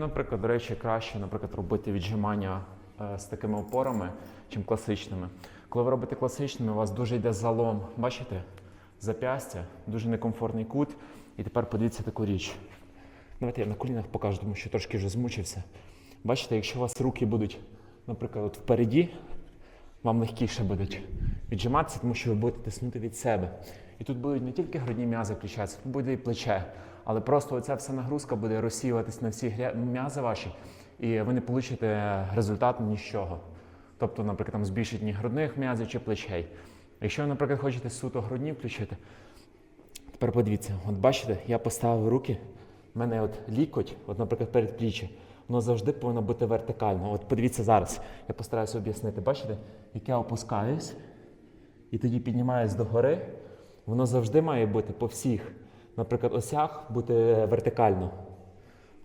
Наприклад, до речі, краще, наприклад, робити віджимання е, з такими опорами, чим класичними. Коли ви робите класичними, у вас дуже йде залом. Бачите? Запястя, дуже некомфортний кут. І тепер подивіться таку річ. Давайте я на колінах покажу, тому що трошки вже змучився. Бачите, якщо у вас руки будуть, наприклад, от впереді, вам легкіше будуть віджиматися, тому що ви будете тиснути від себе. І тут будуть не тільки грудні м'язи включатися, тут буде і плече. Але просто оця вся нагрузка буде розсіюватись на всі м'язи ваші, і ви не получите результат ні з чого. Тобто, наприклад, там збільшить ні грудних м'язів чи плечей. Якщо ви, наприклад, хочете суто грудні включити, тепер подивіться, от бачите, я поставив руки, в мене от лікоть, от, наприклад, передпліччя, воно завжди повинно бути вертикально. От подивіться зараз, я постараюся об'яснити. Бачите, як я опускаюсь і тоді піднімаюсь догори, воно завжди має бути по всіх, наприклад, осях бути вертикально.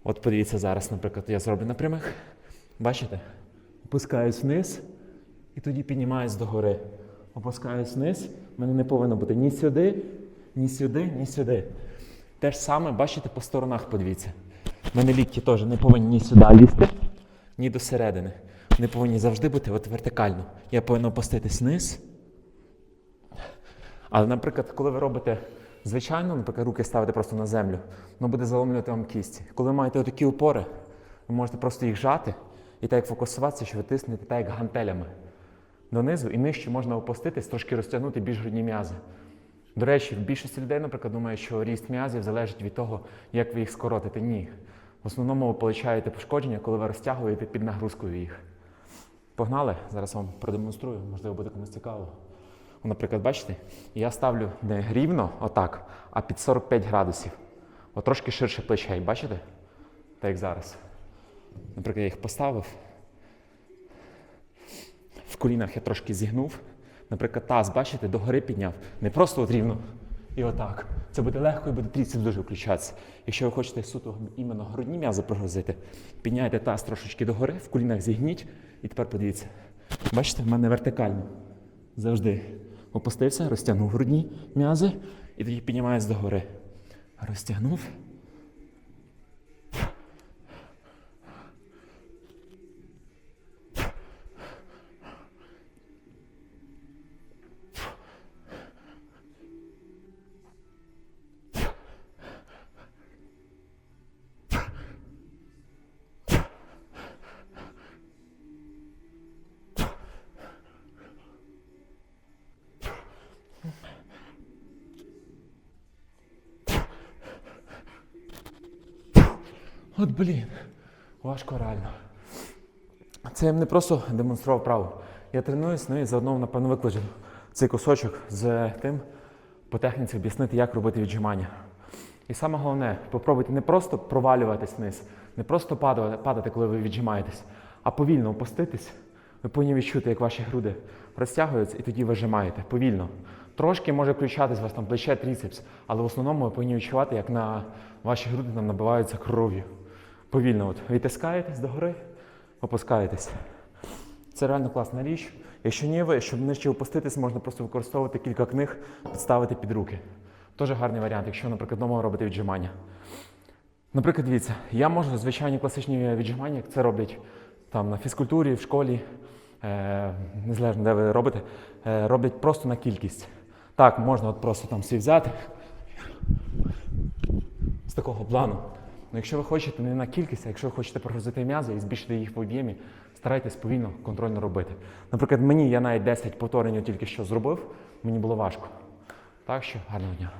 От подивіться зараз, наприклад, я зроблю на прямих. Бачите? Опускаюсь вниз і тоді піднімаюсь догори. Опускаюсь вниз. В мене не повинно бути ні сюди, ні сюди, ні сюди. Те ж саме, бачите, по сторонах подивіться. В мене лікті теж не повинні ні сюди лізти, ні до середини. Вони повинні завжди бути от вертикально. Я повинен опуститись вниз. Але, наприклад, коли ви робите звичайно, наприклад, руки ставите просто на землю, воно буде заломлювати вам кісті. Коли ви маєте такі опори, ви можете просто їх жати і так як фокусуватися, що ви тиснете так, як гантелями донизу, і нижче можна опуститись, трошки розтягнути більш грудні м'язи. До речі, в більшості людей, наприклад, думає, що ріст м'язів залежить від того, як ви їх скоротите. Ні. В основному ви получаєте пошкодження, коли ви розтягуєте під нагрузкою їх. Погнали, зараз вам продемонструю, можливо, буде комусь цікаво. Наприклад, бачите, я ставлю не рівно, отак, а під 45 градусів. От трошки ширше плечей, бачите? Так як зараз. Наприклад, я їх поставив. В колінах я трошки зігнув. Наприклад, таз, бачите, догори підняв. Не просто от рівно і отак. Це буде легко і буде тріцеп дуже включатися. Якщо ви хочете суто іменно грудні м'язи прогрузити, підняйте таз трошечки догори, в колінах зігніть, і тепер подивіться. Бачите, в мене вертикально. Завжди. Опустився, розтягнув грудні м'язи і тоді піднімаюсь догори. Розтягнув. От блін, важко реально. Це я не просто демонстрував право. Я тренуюсь, ну і заодно, напевно, викладу цей кусочок з тим по техніці об'яснити, як робити віджимання. І саме головне, попробуйте не просто провалюватись вниз, не просто падати, падати, коли ви віджимаєтесь, а повільно опуститись. Ви повинні відчути, як ваші груди розтягуються, і тоді вижимаєте повільно. Трошки може включатись у вас там плече, тріцепс, але в основному ви повинні відчувати, як на ваші груди там набиваються кров'ю. Повільно от відтискаєтесь догори, опускаєтесь. Це реально класна річ. Якщо ні, ви, щоб нижче опуститись, можна просто використовувати кілька книг, підставити під руки. Теж гарний варіант, якщо, наприклад, вдома робите віджимання. Наприклад, дивіться, я можу звичайні класичні віджимання, як це роблять там на фізкультурі, в школі, е, незалежно де ви робите, е, роблять просто на кількість. Так, можна от просто там всі взяти з такого плану. Ну, якщо ви хочете не на кількість, а якщо ви хочете прогрузити м'язи і збільшити їх в об'ємі, старайтесь повільно, контрольно робити. Наприклад, мені я навіть 10 повторень тільки що зробив, мені було важко. Так що гарного дня.